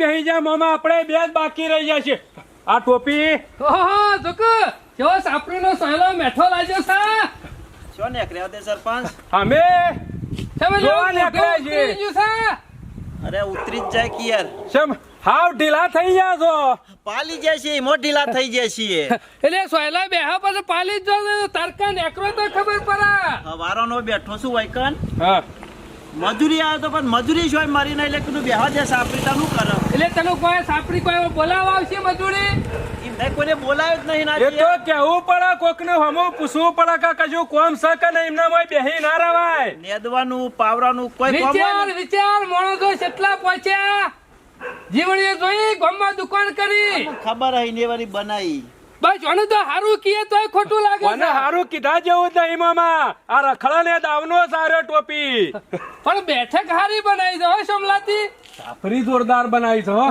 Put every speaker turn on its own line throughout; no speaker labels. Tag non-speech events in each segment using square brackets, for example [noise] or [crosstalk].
બેસી જાય
મામા આપણે બે જ બાકી રહી જાય છે આ ટોપી.
ઓહો જોકુ કેવો સાપરીનો સહેલો મેઠો લાગ્યો છે
ને નીકળ્યા તે સરપંચ?
અમે
તમે
જોવા
જો
નીકળ્યા
છે.
અરે ઉતરી જ જાય કે યાર
શેમ હાવ ઢીલા થઈ ગયા છો.
પાલી જાય છે મો ઢીલા થઈ જાય છે
એટલે સોયલા બેહા પછી પાલી જ જો તરકન એકરો તો ખબર પડે.
વારોનો બેઠો છું વૈકન.
હા.
મજૂરી આવે તો પણ મજૂરી જોઈ મારી ના એટલે કીધું બેહવા દે સાપરી તા શું કરે?
એટલે તને કોઈ સાપરી કોઈ બોલાવા આવશે મજૂરી?
મેં કોઈને બોલાવ્યો જ નહીં ના
એ તો કેવું પડે કોકને હમો પૂછવું પડે કે કજુ કોમ શકે ને એમના મોય બેહી ના રવાય.
નેદવાનું પાવરાનું કોઈ
વિચાર. વિચાર માણસો કેટલા પહોંચ્યા જીવણીએ જોઈ ગામમાં દુકાન કરી.
ખબર હઈ નેવાની બનાવી
બસ જોને તો હારું કીએ તોય ખોટું લાગે
મને હારું કીધા જેવું જ નહીં મામા. આ રખડા ને દાવનો સારો ટોપી.
પણ બેઠક હારી બનાવી હો સોમલાથી
સાપરી જોરદાર બનાવી છે હો.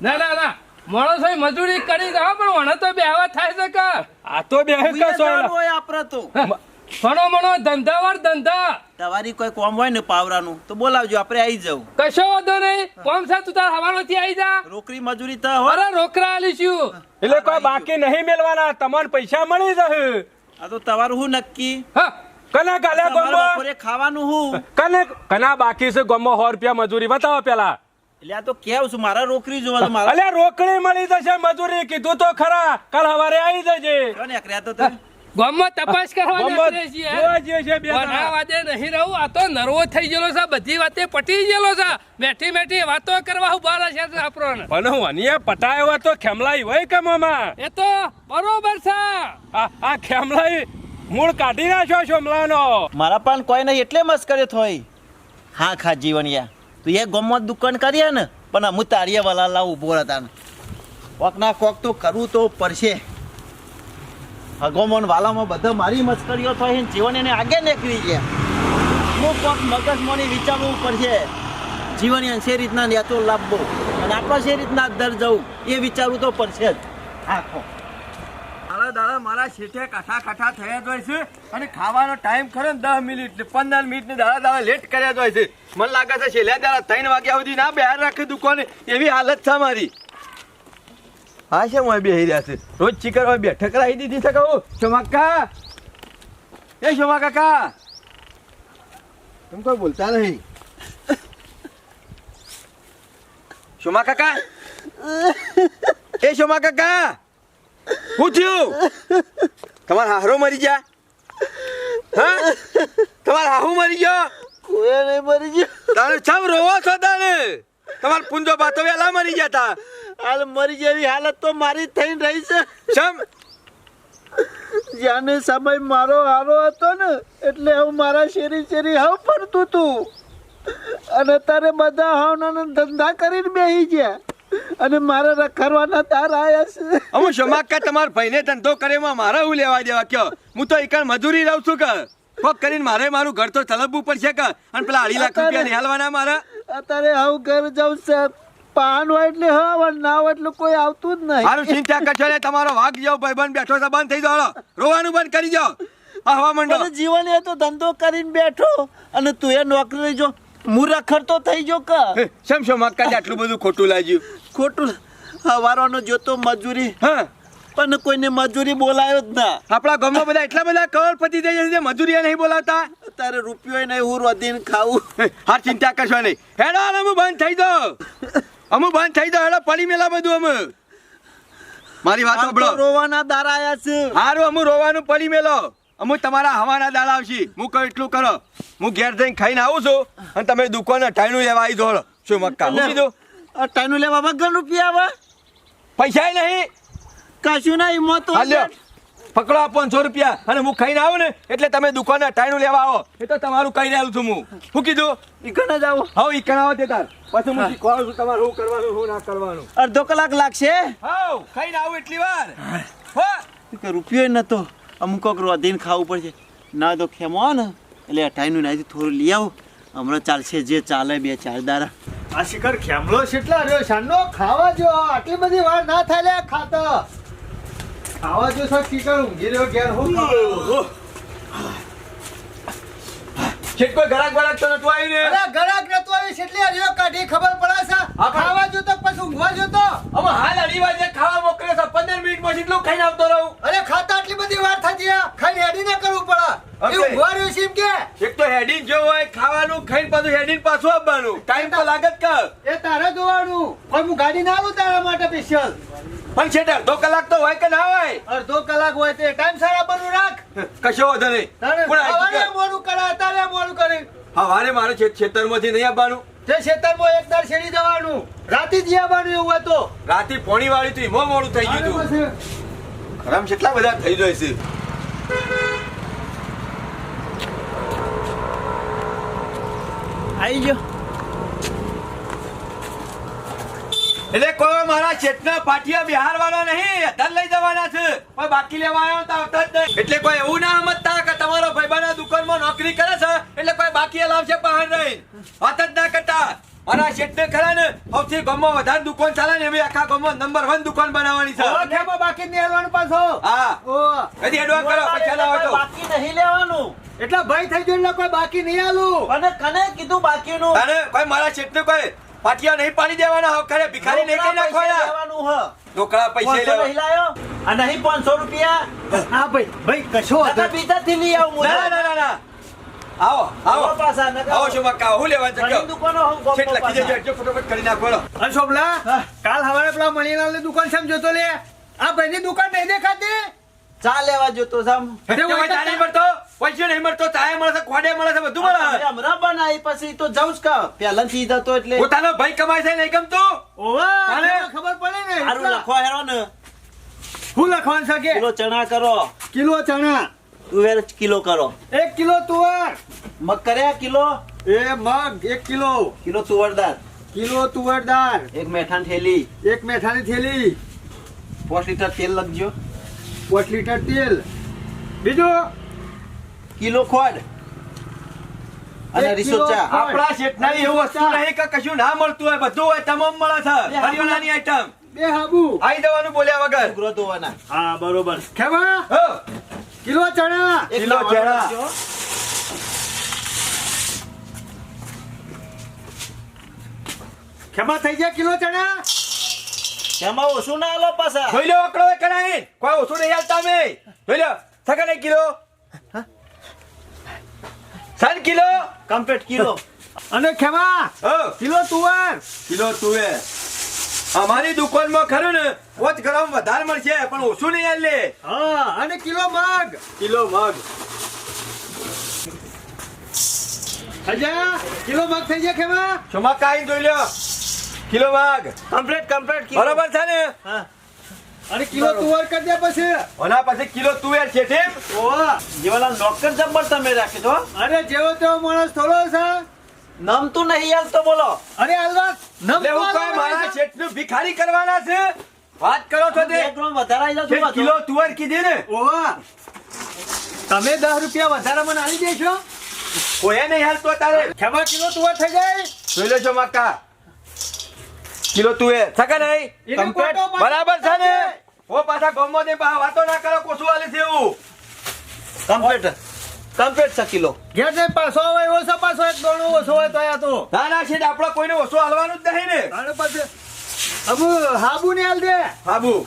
ના ના ના. માણસો મજૂરી કરી દો પણ મને તો બેહવા થાય છે કે?
આ તો બે
ઉઈએ
કશો.
જવાનું હોય આપડે તો. [laughs]
ઘણો મણો ધંધાવાર ધંધા.
તમારી કોઈ કોમ હોય ને પાવરાનું તો બોલાવજો આપણે આવી જવું
કશો વાંધો નહીં. કોમ સા તું તાર હવારોથી આવી જા.
રોકરી મજૂરી તો હોય.
અરે રોકડા આલીશું
એટલે કોઈ બાકી નહીં મેળવાના તમને પૈસા મળી જશે.
આ તો તમારું હું નક્કી?
હા.
કને ગાલે ગોમો?
બપોરે ખાવાનું હું?
કને કના બાકી છે ગમો સો રૂપિયા મજૂરી બતાવો પેલા.
એટલે આ તો કેવું છું મારા રોકડી જોવા મારા
અલ્યા રોકડી મળી જશે મજૂરી કીધું તો ખરા. કાલ હવારે આવી જજે.
કોને કર્યા તો તમે
ગામમાં તપાસ કરવા
ગમો
નીકળે છીએ.
જોવા જઈએ છે બે
પણ આ વાતે નહીં રહું. આ તો નર્વો થઈ ગયેલો છે. બધી વાતે પટી ગયેલો છે. બેઠી બેઠી વાતો કરવા ઊભા રહેશે છે આપણને
પણ વનીએ પટાયો તો ખેમલાઈ હોય કે મામા?
એ તો બરોબર છે.
આ આ ખેમલાઈ મૂળ કાઢી નાખ્યો શોમલાનો
મારા પાન કોઈ નહીં એટલે મસ્કરી થોઈ હા ખા જીવનિયા તું એ ગમત દુકાન કરીએ ને પણ હું તારીએ વાલા લાવ ઊભો હતા ને. કોક ના કોક તો કરવું તો પડશે. હગોમન વાલામાં બધા મારી મસ્કરીઓ એને જીવન એને આગે નીકળી ગયા. હું કોક મગજમાંની વિચારવું પડશે. જીવન શે રીતના નેતો લાવવો. અને આપણે શે રીતના દર જવું, એ વિચારવું તો પડશે જ. આખો.
દાડા દાડા, મારા શેઠે કાઠા કાઠા થયા જ હોય છે અને ખાવાનો ટાઈમ ખરો દસ મિનિટ, પંદર મિનિટ ને દાડા દાડા લેટ કર્યા જ હોય છે. મને લાગે છે છેલ્લા દાડા ત્રણ વાગ્યા સુધી ના બહાર રાખી દુકાને એવી હાલત છે મારી. હા છે હું બેહી રહ્યા છે? રોજ ચીકર હોય બેઠક રાખી દીધી છે કહું શોમા કાકા એ શોમા કાકા તમે કોઈ બોલતા નહીં. શોમા કાકા એ શોમા કાકા હું થયું? તમાર હારો મરી ગયા? હા? તમાર હાહુ મરી ગયો?
કોઈ નહીં મરી ગયો.
તારે છમ રોવો છો તાને તમારા પુંજો બાતો વેલા મરી ગયા તા
હાલ મરી જેવી હાલત તો મારી થઈ રહી છે.
છમ
જ્યાંને સમય મારો હારો હતો ને એટલે હું મારા શેરી શેરી હાવ ફરતું તું. અને તારે બધા હાવના ધંધા કરીને બેહી ગયા. અને મારે રખડવાના તાર આયા છે.
અમુ શમાકા તમારા ભાઈને ધંધો કરે એમાં મારે હું લેવા દેવા કયો? હું તો એકણ મજૂરી રહું છું કે. કોક કરીને મારે મારું ઘર તો ચલાવવું પડશે કે? અને પેલા અઢી લાખ રૂપિયા નિહાલવાના મારા?
અત્યારે હાવ ઘર જાઉં છે. પાન હોય એટલે હા ના હોય એટલે કોઈ આવતું જ નહીં.
મારું ચિંતા કરશો ને તમારો વાઘ જેવો ભાઈબંધ બેઠો છે બંધ થઈ જાવ રોવાનું બંધ કરી જાવ હવા મંડો.
પણ જીવન એ તો ધંધો કરીને બેઠો. અને તું એ નોકરી જો. હું તો થઈ જો કા.
શમ શોમાકા આટલું બધું ખોટું લાગ્યું?
ખોટું હવારોનો જોતો મજૂરી.
હા?
પણ કોઈને મજૂરી બોલાયો જ ના.
આપણા ગામમાં બધા એટલા બધા કરોડપતિ થઈ જશે મજૂરી નહીં બોલાવતા?
તારે રૂપિયો નહીં હું રોધીને ખાવું
હા ચિંતા કરશો નહીં. હેડો અમે બંધ થઈ દો. અમે બંધ થઈ દો હેડો પડી મેલા બધું અમે. મારી વાત સાંભળો.
રોવાના દારા આયા છે.
હારું અમે રોવાનું પડી મેલો. અમુ તમારા હવાના દાડા આવશી. હું કહું એટલું કરો. હું ઘેર જઈને ખાઈને આવું છું અને તમે દુકાને ટાઈનું લેવા આવી દો શું મક્કા હું કીધું
ટાઈનું લેવા વગર રૂપિયા આવે.
પૈસા નહીં.
કશું નહીં
મોતો પકડો આ પાંચસો રૂપિયા અને હું ખાઈને આવું ને એટલે તમે દુકાને ટાઈનું લેવા આવો. એ તો તમારું કહી રહ્યું છું હું. શું કીધું?
ઈકણ જ જાવ
હવે ઈકણ આવો તે તાર. પછી હું શીખવાડું છું તમારે શું કરવાનું શું ના કરવાનું.
અડધો કલાક લાગશે?
હાવ ખાઈને આવું એટલી વાર. હો.
રૂપિયો નતો. અમુક કોક રોધીને ખાવું પડશે. ના તો ખેમો ને એટલે અઠાઈનું નાથી થોડું લઈ આવું. હમણાં ચાલશે જે ચાલે બે ચાર દારા.
આ શિખર ખેમલો કેટલા રહ્યો? સાંનો ખાવા જો આટલી બધી વાર ના થાય લે ખાતા. ખાવા જો સર શિખર ઊંઘી રહ્યો ઘેર હું ખાવા
શેઠ બરાક તો નતું આવ્યું ને
અરે ગળાક નતો આવી કેટલી હરીઓ કાઢી ખબર પડે છે પછી ઊંઘવા
અમે હાલ ખાવા મોકલ્યો છે. પંદર મિનિટમાં જેટલું ખાઈને આવતો રહું.
અરે ખાતા આટલી બધી વાર થતી આ. ખાઈને હેડી ના કરવું પડે. એ ઊંઘવા રહ્યું છે કે?
એક તો હેડિંગ જો હોય ખાવાનું ખાઈને પાછું હેડિંગ પાછું આપવાનું ટાઈમ તો લાગત કર.
એ તારે જોવાનું. પણ હું ગાડી ના આવું તારા માટે સ્પેશિયલ
પણ છેટ અડધો કલાક તો હોય કે ના હોય?
અડધો કલાક હોય તે ટાઈમ સારા બનુ રાખ.
કશો વાંધો નહીં. પણ આ
સવારે મોડું કરે અત્યારે મોડું કરે.
હવારે મારે છે ખેતરમાંથી નહીં આવવાનું.
તે ખેતરમાં એક દર છેડી દેવાનું રાતે જ આવવાનું એવું હોય તો.
રાતે પોણી વાળી તો એમાં મોડું થઈ ગયું
અરે
ખરામ કેટલા બધા થઈ જાય છે.
આવી ગયો.
એટલે કોઈ મારા ચેતના પાટિયા બિહાર વાળા નહીં અધર લઈ જવાના છે. કોઈ બાકી લેવા આવ્યો તો આવતા જ નહીં. એટલે કોઈ એવું ના સમજતા કે તમારો ભાઈબંધ દુકાનમાં નોકરી કરે છે એટલે કોઈ બાકી લાવશે બહાર નહીં વાત જ ના કરતા. મારા શેઠને ખરા ને સૌથી ગામમાં વધારે દુકાન ચાલે ને એવી આખા ગામમાં નંબર વન દુકાન બનાવવાની છે.
હવે બાકી નહીં હાલવાનું પાછો?
હા.
ઓ
કદી એડવાન્સ કરો પૈસા લાવો તો.
બાકી નહીં લેવાનું.
એટલે ભાઈ થઈ ગયો એટલે કોઈ બાકી નહીં આલું
અને કને કીધું બાકીનું.
અરે કોઈ મારા શેઠને કોઈ પાટિયા નહીં પાડી દેવાના હવે ખરે ભિખારી નહીં કઈ નાખવાના
લેવાનું હ.
પૈસા લેવા.
નહીં લાયો? આ નહીં પાંચસો રૂપિયા?
હા ભાઈ ભાઈ કશો
નકર બીજાથી લઈ આવું
ના ના ના ના આવો આવો.
પાસા પાછા
આવો શું મક્કા હું લેવા
ઘણી દુકાનો હું
ગોપ લખી દેજો
પાછા.
એટલો કરી નાખો.
અરે શોભલા કાલ હવારે પેલા મણીલાલની દુકાન સમજો લે. આ ભાઈની દુકાન નહીં દેખાતી?
ચા લેવા જોતો સામ
ચા નહીં મળતો? પૈસો નહીં મળતો ચાય મળે છે ખોડે મળે છે બધું મળે.
હમણાં બનાવી પછી તો જાઉં જ કા? પહેલાથી જતો એટલે.
પોતાનો ભાઈ કમાય છે નહીં ગમતું?
ઓવા
તારે?
તેમાં ખબર પડે ને.
લખવા હેરો ને.
શું લખવાનું છે કે?
કિલો ચણા કરો.
કિલો ચણા.
તુવેર કિલો કરો.
એક કિલો તુવર.
મગ કર્યા કિલો?
એ મગ એક કિલો.
કિલો તુવર દાળ
કિલો તુવર દાળ
એક મેઠાની થેલી.
એક મેઠાની થેલી.
પાંચ લીટર તેલ લખજો.
પાંચ લીટર તેલ. બીજું?
કિલો ખોડ. અને રીસો ચા.
આપણા શેઠના એવું વસ્તુ નહીં કે કશું ના મળતું હોય બધું હોય તમામ મળે છે. હરિયાણાની આઈટમ
બે હાબુ.
આઈ જવાનું બોલ્યા વગર.
ઉઘરો ધોવાના
હા બરોબર. ખેમા? કિલો ચણા.
કિલો ચણા.
ખેમા થઈ ગયા કિલો ચણા?
એમાં ઓછું ના આલો પાછા.
જોઈ લો આંકડો એ કોઈ ઓછું નહીં હાલતા અમે. જોઈ લો સગન કિલો? સાત કિલો?
Complete kilo. [laughs]
અને ખેમા? કિલો તુવર.
કિલો તુવે અમારી દુકાનમાં ખરું ને પોચ ગ્રામ વધારે મળશે પણ ઓછું નહીં આલે.
હા અને કિલો મગ.
કિલો મગ.
અજા કિલો મગ થઈ ગયા ખેમા?
ચોમા કાઈ જોઈ લ્યો. કિલો મગ.
Complete complete kilo.
બરોબર છે ને?
હા.
અને કિલો તુવર કરી દે પછી.
ઓના પછી કિલો તુવેર છે ઠીક?
ઓ
જેવાલા નોકર જબ્બર તમે રાખી દો.
અરે જેવો તેવો માણસ થોડો છે.
નમતું નહીં હાલ તો બોલો.
અરે હાલવા નમ
કોઈ મારા શેઠનું ભિખારી કરવાના છે. વાત કરો છો તે.
વધારે આવી જાવ
કિલો તુવેર કીધી ને.
ઓ તમે દસ રૂપિયા વધારે મને આલી દેશો.
કોઈએ નહીં હાલતો તારે.
ખેમા કિલો તુવર થઈ જાય?
જોઈ લેજો મક્કા કિલો તુવેર સકા નહીં.
પાછો.
બરાબર છે ને? ઓ પાછા ગમો ને વાતો ના કરો કોસું હાલે છે એવું.
કમ્પ્લીટ. કમ્પ્લીટ છે કિલો.
ઘેર જઈને પાછો હોય એવો છે પાછો એક ગણો ઓછો હોય તો આ તો.
ના ના છે આપણે કોઈને ઓછો હાલવાનું જ નહીં ને.
અને પછી અબુ હાબુ ને હાલ દે. હાબુ.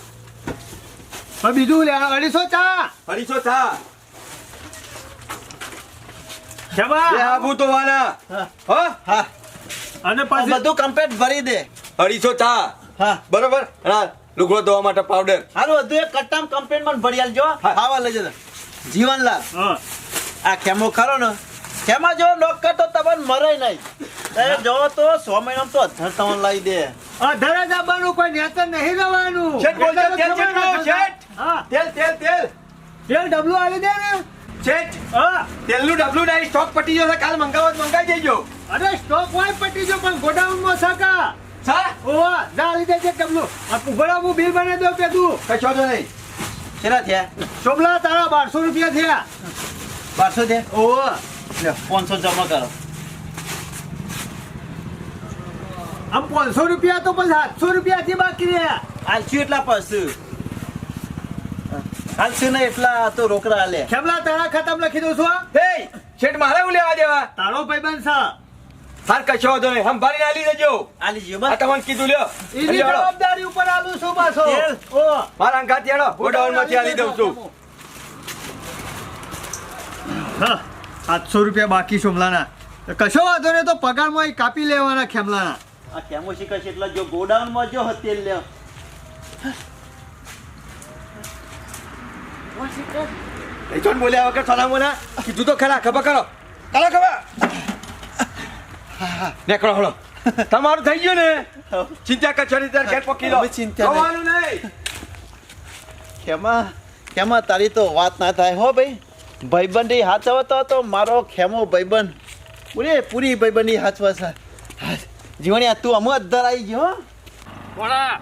બીજું લે અઢીસો ચા.
અઢીસો
ચા.
બે તો વાના
હા.
હા?
અને પછી
બધું કમ્પ્લેટ ભરી દે.
અઢીસો ચા.
હા.
બરોબર? હા લુગડો ધોવા માટે પાવડર
હારું હતું એક કટ્ટામ કમ્પ્લેન પણ ભરી આલજો
હા.
ખાવા લઈ જતા જીવનલાલ. આ ખેમો ખરો ને? ખેમા જો નોકર તો તમને મરે નહીં. તમે જો તો સો મહિના તો અધર તમને લાવી દે.
અધરે દાબાનું કોઈ નેતર નહીં રહેવાનું.
શેઠ બોલજો તેલ કેટલું? શેઠ?
હા.
તેલ તેલ તેલ.
તેલ ડબલું આલી દે ને.
શેઠ
હા.
તેલનું ડબલું નહીં સ્ટોક પટી જશે. કાલ મંગાવો તો મંગાઈ દેજો.
અરે સ્ટોક હોય પટી જો પણ ગોડાઉનમાં સકા.
સા
ઓવા જા આલી છે ડબલું ઉભરા હું બિલ બનાવી દઉં પેદું
કશો તો નહીં.
કેટલા થયા?
શોભલા તારા બારસો રૂપિયા થયા.
બારસો થયા?
ઓવા
પાંચસો જમા કરો.
આમ પાંચસો રૂપિયા તો પણ સાતસો રૂપિયા થી બાકી રહ્યા.
હાલશું એટલા પાછું. હાલશું ને એટલા તો રોકડા હાલે
ખેમલા તારા ખાતામાં લખી દઉં છું
હે શેઠ મારે હું લેવા દેવા?
તારો ભાઈબંધ છે.
હાર કશો વાંધો નહીં સંભાળીને આલી દેજો
આલી જીઓ
આ
બસ
તમને કીધું લ્યો
એની જવાબદારી ઉપર આલું છું પાછો ઓ
મારા અંગાથી હેડો ગોડાઉનમાંથી આલી દઉં છું
હા સાતસો રૂપિયા બાકી સોમલાના કશો વાંધો નહીં તો પગારમાં કાપી લેવાના ખેમલાના
આ કેમો શીખશે એટલે જો ગોડાઉનમાં જો તેલ લ્યો
એ ચોન બોલ્યા વગર સલામ બોલા કીધું તો ખરા ખબર કરો કરો ખબર નીકળો હળો તમારું થઈ ગયું ને ચિંતા કચોરી તાર ઘેર પકી લો
ચિંતા નહીં.
નહીં
ખેમા ખેમા તારી તો વાત ના થાય હો ભાઈ ભાઈબંધી હાચવતો તો મારો ખેમો ભાઈબંધ પૂરે પૂરી ભાઈબંધી હાચવા છે જીવણિયા તું અમુ અધર આવી ગયો હો.
વણા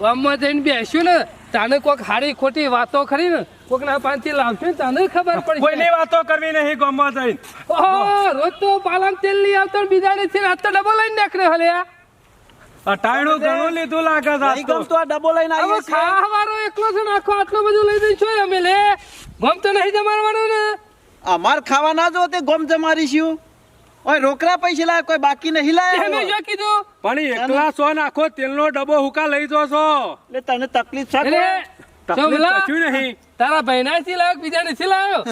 ગામમાં જઈને બેસ્યું ને તાને કોઈક હારી ખોટી વાતો ખરી ને કોઈક ના પાંચથી લાવશે ને તાને ખબર પડશે
કોઈની વાતો કરવી નહીં ગામમાં જઈને.
ઓહો રોજ તો પાલન તેલ લઈ આવતો ને બીજા ને હાથ તો ડબો લઈને નીકળ્યો હલે.
અટાણું ઘણું લીધું લાગે છે
નહીં
તો.
આ ડબો લઈને આવ્યો છે
ખાવારો એકલો છે નાખો આખો આટલું બધું લઈ દઈ છો અમે લે ગમ તો નહીં જમાડવાનો ને.
અમાર ખાવા ના જો તે ગોમ જમારીશું ઓય રોકડા પૈસા લાય કોઈ બાકી નહીં લાય
મેં જો કીધું.
પણ એકલા સો નાખો તેલનો ડબ્બો હુકા લઈ જો છો
એટલે તને તકલીફ છે
એટલે
નહીં.
તારા ભાઈના થી લાવ્યો બીજા નથી લાવ્યો?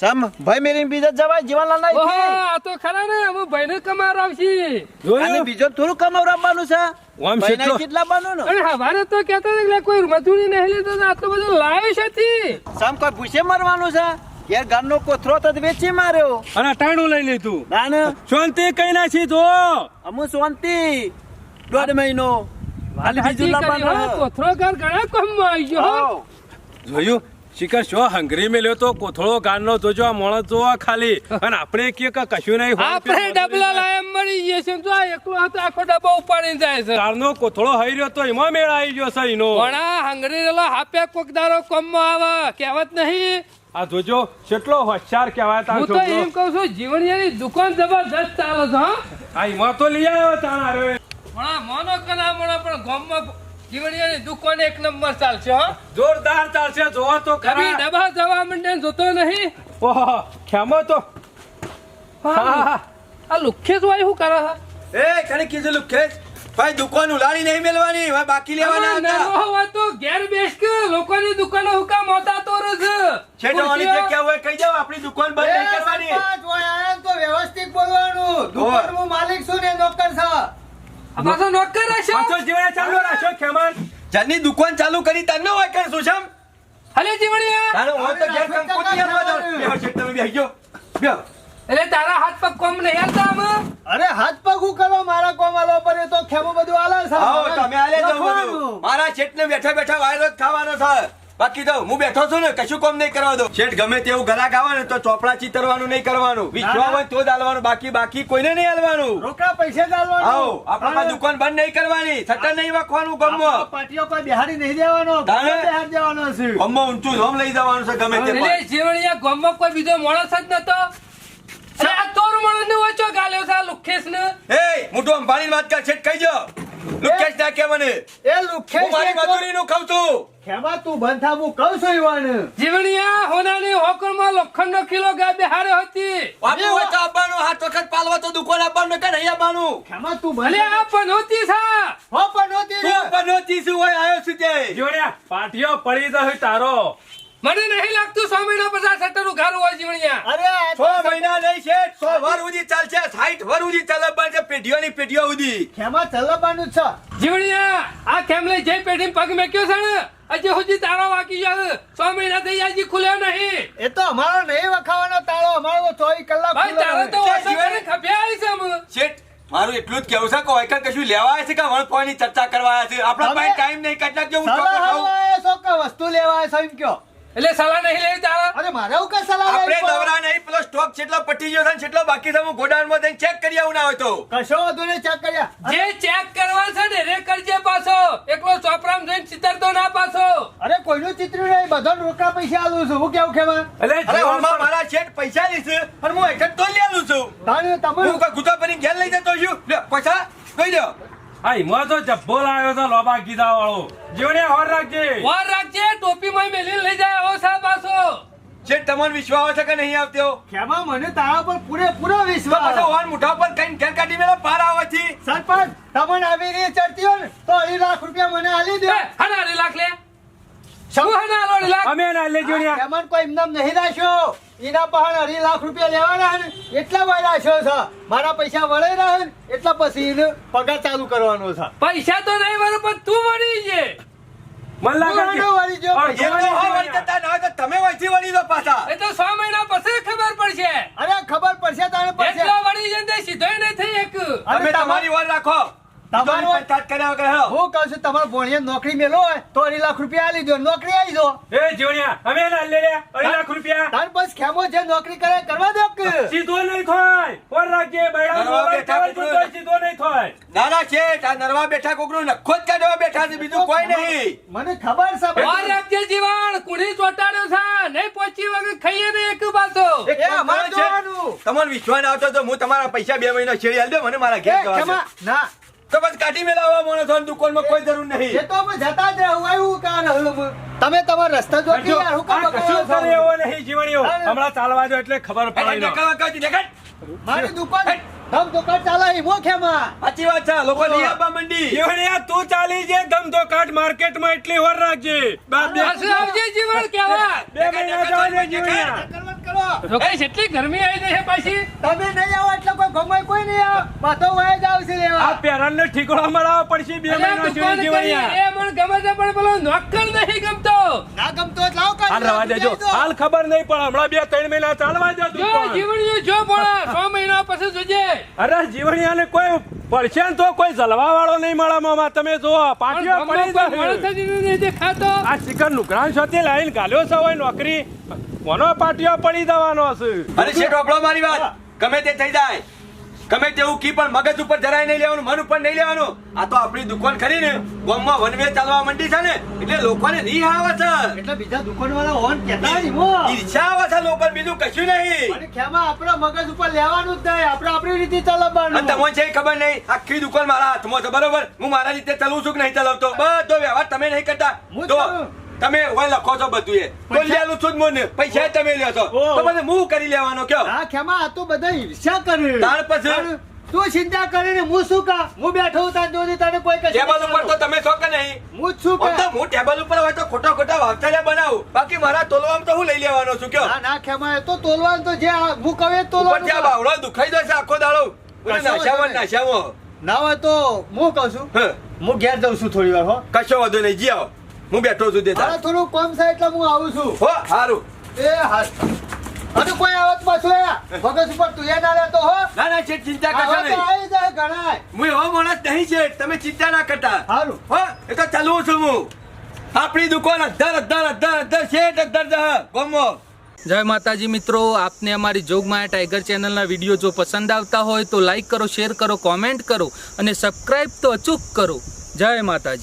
સમ ભાઈ મેરી બીજા જવાય જીવનલાલ
ઓહો
નહીં
આ તો ખરા ને અમે ભાઈને કમાર આવશે.
અને બીજો થોડું કમાવરાવાનું છે.
ઓમ
ભાઈને
કેટલો-
કેટલા બનો ને?
અને હવારે તો કહેતો હતો કે કોઈ મજૂરી નહીં લીધો તો આટલું બધું લાવ્યો છે થી.
સમ કોઈ ભૂસે મરવાનું છે? યાર ગારનો કોથરો તો વેચી માર્યો.
અને ટાણું લઈ લીધું.
ના
શાંતિ કઈ નાખી જો
અમુ શાંતિ. દોઢ મહિનો.
ગયો.
જોયું? શિખર શો હંગરી મેલ્યો તો કોથળો ગાનનો જોજો આ માણસ જોવો ખાલી. અને આપણે કે કશું નહીં હોય
આપણે ડબલા મળી જઈએ છે જો આ એકલો હતો આખો ડબ્બો ઉપાડીને જાય છે.
કોથળો હઈ રહ્યો તો એમાં મેળ આવી ગયો છે એનો.
ઘણા હંગરી રેલો હાપે કોક દારો કામમાં આવે કહેવત નહીં.
આ જોજો કેટલો હોશિયાર કહેવાય તારો
હું તો એમ કહું છું જીવણિયાની દુકાન જબરદસ્ત ચાલે છે હા.
આ એમાં તો લઈ આવ્યો તાણા
ઘણા મોનો કના મોનો પણ ગામમાં દુકાન એક નંબર ચાલશે હો.
જોરદાર ચાલશે જોવો તો
કભી
ખરા
જવા માંડે જોતો નહીં.
ઓહો ખેમો તો. હા, હા.
આ લુખ્ખે જ શું કરે
એ કને કીધું લુખેશ ભાઈ દુકાન ઉલાડી નહીં મેલવાની હવે બાકી લેવાના હતા.
તો ઘેર બેસ કે લોકોની દુકાનો હુકા મોતા તો છે?
છેડવાની જગ્યા હોય કહી જાવ આપણી દુકાન બંધ નહીં કરવાની
તો વ્યવસ્થિત બોલવાનું. માલિક છું ને નોકર છે?
પાછો નોકર હશો
પાછો જીવડે ચાલુ રાખશો ખેમન.
જેની દુકાન ચાલુ કરી તને હોય કે શું
હલે જીવણિયા
તારે હોય તો ઘેર કંકોત્રી આપવા દો. બેહો શેઠ, તમે બેહી જાઓ. બેહો.
એટલે તારા હાથ પગ કોમ નહીં હાલતા આમાં?
અરે હાથ પગ હું કરો મારા કોમાલો પર એ તો ખેમો બધું આલે છે.
આવો તમે આલે જાઓ બધું. મારા શેઠને બેઠા બેઠા વાયરલ જ ખાવાનો છે. બાકી તો હું બેઠો છું ને કશું કોમ નહીં કરવા દો શેઠ ગમે તેવું ગરાક આવે ને તો ચોપડા ચીતરવાનું નહીં કરવાનું. વિશ્વા હોય તો જ હાલવાનું. બાકી બાકી કોઈને નહીં હાલવાનું.
રોકડા પૈસા જ હાલવાનું.
આવો આપણા. દુકાન બંધ નહીં કરવાની. છતાં નહીં વાગવાનું ગમો.
પાટીઓ કોઈ બિહારી નહીં દેવાનો? ગમે બિહાર દેવાનો છે.
ગમમાં ઊંચું ધોમ લઈ જવાનું છે ગમે તે
જીવણીયા ગમો કોઈ બીજો માણસ જ નતો. આ તોર માણસ ઓછો ગાલ્યો છે આ ને
એ મોટું અંબાણી વાત કર શેઠ કહી જો ના કે મને
એ લુખે
હું મારી
છે તો-
મજૂરીનું છું.
ખેમા તું બંધ થા હું કહું છું ઈવાને.
જીવણિયા હોનાની હોકરમાં લોખંડનો કિલો ગાય બેહાડ્યો હતી.
આપવું હોય તો આપવાનું હાથ વખત પાલવા તો દુકાન આપવાનું કે નહીં આપવાનું?
ખેમા તું
અલે આ પનોતી છે.
હો પણ
તું પનોતી શું હોય આવ્યો છું તે.
જોડ્યા પાટીઓ પડી જશે તારો.
મને નહીં લાગતું સો મહિના પચાસ સત્તર ઉઘારું હોય જીવણિયા.
અરે આ
મહિના નહીં છે સો વર સુધી ચાલશે સાઠ વર સુધી ચલબા છે પેઢીઓની પેઢીઓ સુધી.
ખેમા ચલબાનું છે.
જીવણિયા આ કેમલે જે પેઢી પગ મેક્યો છે ને હજી સુધી તાળો વાગી ગયો છે. સો મહિના થઈ જાય હજી ખુલ્યો નહીં.
એ તો અમારો નહીં વખાવાનો તાળો અમારો તો ચોવીસ કલાક
ભાઈ
ખુલ્લો
તો. ખપ્યા છે
શેઠ મારું એટલું જ કેવું છે કે ઓયકર કશું લેવા છે કે વણપોની ચર્ચા કરવા છે? આપણા પાસે ટાઈમ નહીં કેટલાક જેવું
કે વસ્તુ લેવા છો એમ કયો
એટલે સલાહ નહીં લેવી તારા?
અરે મારે એવું કઈ સલાહ
આપણે દવરા નહીં પેલો સ્ટોક જેટલો પટી ગયો છે ને જેટલો બાકી છે હું ગોડાઉનમાં જઈને ચેક કરી આવું ના હોય તો.
કશો વધુ નહીં ચેક કર્યા
જે ચેક કરવા છે ને રે કરજે પાછો. એકલો ચોપરામ ચિતર તો ના પાછો.
અરે કોઈનું ચિત્ર નહીં બધા રોકડા પૈસા આલું છું. હું કેવું કેવા
એટલે
અરે ઓમાં મારા. છેટ પૈસા લઈશ પણ હું એક તો લઈ આલું છું.
તમે
હું કોઈ ગુદા ભરીને ઘેર લઈ જતો છું પૈસા દઈ દો.
આ એમાં તો જબ્બો લાવ્યો છે લોબા કીધા વાળો જીવડે હોર રાખજે.
વાર રાખજે ટોપી માં મેલી લઈ જાય ઓ સા પાછો.
શેઠ તમને વિશ્વાસ છે કે નહીં આવતો?
ખેમા મને તારા પર પૂરેપૂરો
પૂરો
વિશ્વાસ.
પાછો ઓન મુઠા પર કઈ ઘેર કાઢી મેળો પાર આવવાથી.
સરપંચ તમને આવી રહી ચડતી હોય ને તો અઢી લાખ રૂપિયા મને આલી દે.
અને અઢી લાખ લે શું હના આલો અઢી લાખ
અમે ના લેજો ને
ખેમા કોઈ એમનામ નહીં રાખ્યો એના પાસે અઢી લાખ રૂપિયા લેવાના ને? એટલા વાય રાખ્યો છે? મારા પૈસા વળે રહે એટલા પછી એને પગાર ચાલુ કરવાનો છે.
પૈસા તો નહીં મારું પણ તું મળી છે
મને લાગે
વળી જો
વળી તમે વળથી વળી દો પાછા.
એ તો છ મહિના પછી ખબર પડશે.
અરે ખબર પડશે તારે પડશે
એટલા વળી તે સીધો નહીં થઈ એક.
તમે તમારી વાર રાખો.
તમારી
તમારી પંચાયત કર્યા વગર હેલો.
હું કહું છું તમારે ભોણીએ નોકરી મેલો હોય તો અઢી લાખ રૂપિયા આલી દો નોકરી આવી દો
એ જીવણિયા અમે ના લે લે અઢી લાખ રૂપિયા
તાર બસ ખેમો જે નોકરી કરે કરવા દો કે
સીધો નહીં થાય ફોન રાખજે બૈડા
નરવા બેઠા
ચાવલ
કૂતરો.
જોતો સીધો નહીં થાય
ના ના શેઠ આ નરવા બેઠા કોકનું નખો જ કાઢવા બેઠા છે બીજું કોઈ નહીં
મને ખબર છે ભાઈ.
રાખજે જીવાણ કુણી ચોટાડ્યો છે નહીં પહોંચી વગર ખાઈએ ને એક બાતો
એ અમારે. જોવાનું.
તમારે વિશ્વાસ આવતો તો હું તમારા પૈસા બે મહિના છેડી આલ દો મને મારા ઘેર જવા
ના
તો બસ કાઢી મેળવવા માણસો દુકાનમાં કોઈ જરૂર
એ
નહીં
તો અમે જતા જ રહું એવું કાં રહું? તમે તમારો રસ્તો જો કે યાર, હું કામ
એવો નહીં જીવણીઓ. હમણાં ચાલવા જો એટલે ખબર પડે.
મારી દુકાન ધમ દુકાન ચાલે એ
સાચી વાત છે લોકો નહીં આપવા મંડી.
જીવણીયા તું ચાલી જે ધમધો કાટ માર્કેટમાં એટલી રાખજે.
આવજે કેવા
બે મહિના
ગરમી આવી ગઈ છે પાછી?
તમે નહીં આવો એટલે કોઈ ગમાય કોઈ નહીં આવે. વાય જ આવશે
આ
લેવા
પેરાનને ઠીકડો મળાવવો પડશે બે મહિના સુધી
કરી, એ મને ગમે છે પણ પેલો નોકર નહીં ગમતો.
ના ગમતો હોય લાવો કાઢી
હાલ રવા દેજો. હાલ ખબર નહીં પણ હમણાં બે ત્રણ મહિના ચાલવા દો
જો જીવણીઓ જો ભોળા છ મહિના પછી જોજે.
અરે જીવણીયાને કોઈ પડશે તો કોઈ જલવા વાળો નહીં મળે મામા. તમે જો પડી
દેખાતો.
આ શિખર નુકરાન સાથે લાઈન ગાલ્યો છે હોય નોકરી. કોનો પાટિયો પડી જવાનો છે
અરે છે મારી વાત. ગમે તે થઈ જાય. ગમે તેવું કી પણ મગજ ઉપર જરાય નહીં લેવાનું મન ઉપર નહીં લેવાનું. આ તો આપણી દુકાન ખરી ને. ગામમાં વનવે ચાલવા માંડી છે ને એટલે લોકોને નહીં આવે છે.
એટલે બીજા દુકાન વાળા હોન કેતા ઈચ્છા
ઈર્ષા આવે છે લોકો બીજું કશું નહીં.
અને ખેમા આપણા મગજ ઉપર લેવાનું જ નહીં આપણે આપણી રીતે ચલાવવાનું.
તમને છે ખબર નહીં આખી દુકાન મારા હાથમાં છે બરોબર? હું મારા રીતે ચલાવું છું કે નહીં ચલાવતો? બધો વ્યવહાર તમે નહીં કરતા.
હું.
તમે હોય લખો છો બધું એ તો લેલું છું મને. પૈસા તમે લ્યો છો. તો મને હું કરી લેવાનો કયો?
હા ખેમા આ તો બધા ઈર્ષ્યા કરે.
તાર પછી?
તું ચિંતા કરીને હું શું કા? હું બેઠો તાર જોડે તને કોઈ કશું
ટેબલ ઉપર તો તમે છો કે નહીં?
હું છું
કે તો હું ટેબલ ઉપર હોય તો ખોટા ખોટા વાવચાલ્યા બનાવું. બાકી મારા તોલવામાં તો હું લઈ લેવાનો છું કયો?
ના ના ખેમા એ તો તોલવાનું તો જે હું કહું જ તોલવાનું
બાવળો દુખાઈ જશે આખો દાડો.
નહીં.
નાશામાં.
ના હોય તો હું કહું છું.
હું.
ઘેર જઉં છું થોડી વાર હો.
કશો વધુ નહીં જી આવો. હું બેઠો છું દેતા.
થોડું કોમ છે એટલે હું આવું છું.
હો સારું
એ હાથ અને કોઈ આવત પાછો એ મગજ ઉપર તું એ ના લેતો હો.
ના ના છે ચિંતા
કરતા તો
નહીં.
આવી જાય ઘણા
હું એવો માણસ નહીં છે તમે ચિંતા ના કરતા.
સારું
હો એ તો ચાલુ છું હું. આપણી દુકાન અધર અધર અધર અધર શેઠ અધર જહ ગોમો.
જય માતાજી મિત્રો આપને અમારી જોગમાયા ટાઈગર ચેનલના વીડિયો જો પસંદ આવતા હોય તો લાઈક કરો શેર કરો કોમેન્ટ કરો અને સબસ્ક્રાઈબ તો અચૂક કરો. જય માતાજી.